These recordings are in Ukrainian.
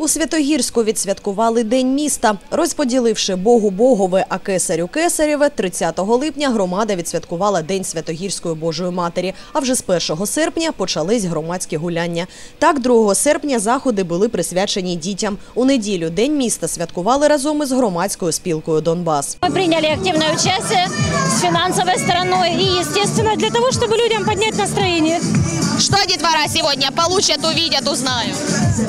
У Святогірську відсвяткували День міста. Розподіливши Богу Богове, а кесарю Кесарєве, 30 липня громада відсвяткувала День Святогірської Божої Матері. А вже з 1 серпня почались громадські гуляння. Так, 2 серпня заходи були присвячені дітям. У неділю День міста святкували разом із громадською спілкою Донбас. Мы приняли активное участие с финансовой стороной и, естественно, для того, чтобы людям поднять настроение. Что детвора сегодня получат, увидят, узнают?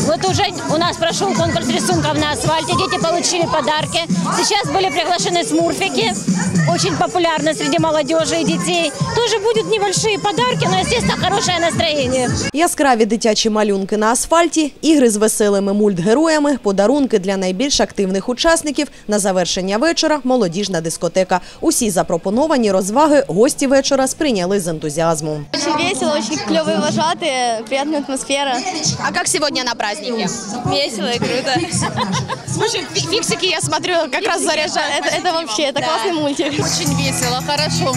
Вот уже у нас прошел конкурс рисунков на асфальте, дети получили подарки. Сейчас были приглашены смурфики, очень популярны среди молодежи и детей. Тоже будут небольшие подарки, но, естественно, хорошее настроение. Яскраві дитячі малюнки на асфальті, ігри з веселими мультгероями, подарунки для найбільш активних учасників. На завершення вечора молодіжна дискотека. Усі запропоновані розваги гості вечора сприйняли з ентузіазмом. Очень весело, очень клевые вожатые, приятная атмосфера. А как сегодня на празднике? Весело и круто. Слушай, фи- фиксики, я смотрю, как раз заряжают. Это, это вообще, это классный мультик. Очень весело, хорошо.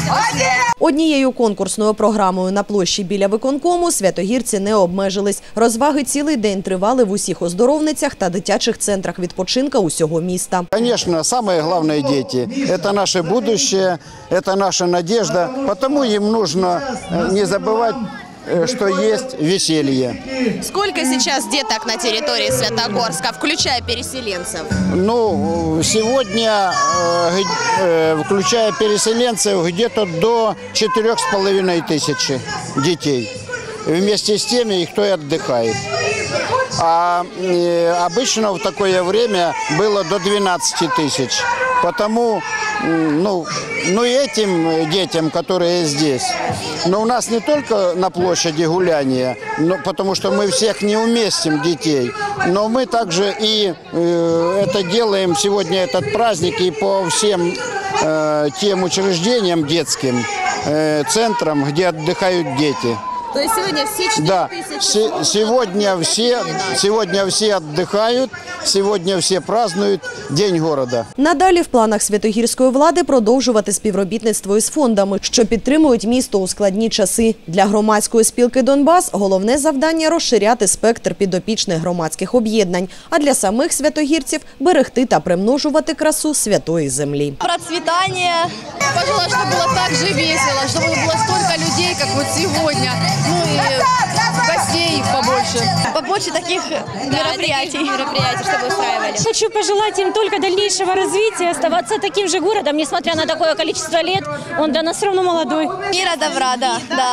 Однією конкурсною програмою на площі біля виконкому святогірці не обмежились. Розваги цілий день тривали в усіх оздоровницях та дитячих центрах відпочинка усього міста. Конечно, самое главное дети. Это наше будущее, это наша надежда. Потому им нужно э, не забывать, э, что есть веселье. Сколько сейчас деток на территории Святогорска, включая переселенцев? Ну, сегодня, э, э, включая переселенцев, где-то до четырех с половиной тысячи детей. Вместе с теми, кто и отдыхает. А э, обычно в такое время было до 12 тысяч. Потому, ну, ну и этим детям, которые здесь. Но у нас не только на площади гуляния, но, потому что мы всех не уместим детей, но мы также и э, это делаем сегодня этот праздник и по всем э, тем учреждениям детским, э, центрам, где отдыхают дети. То есть сегодня все 4 Да, се- сегодня все, сегодня все отдыхают, сегодня все празднуют День города. Надалі в планах святогірської влади продовжувати співробітництво із фондами, що підтримують місто у складні часи. Для громадської спілки Донбас головне завдання розширяти спектр підопічних громадських об'єднань, а для самих святогірців берегти та примножувати красу святої землі. Процветание. Пожелать, чтобы было так же весело, чтобы было столько людей, как вот сегодня. Ну и гостей побольше. Побольше таких мероприятий. мероприятий, чтобы устраивали. Хочу пожелать им только дальнейшего развития, оставаться таким же городом, несмотря на такое количество лет. Он для нас все равно молодой. Мира добра, да, да.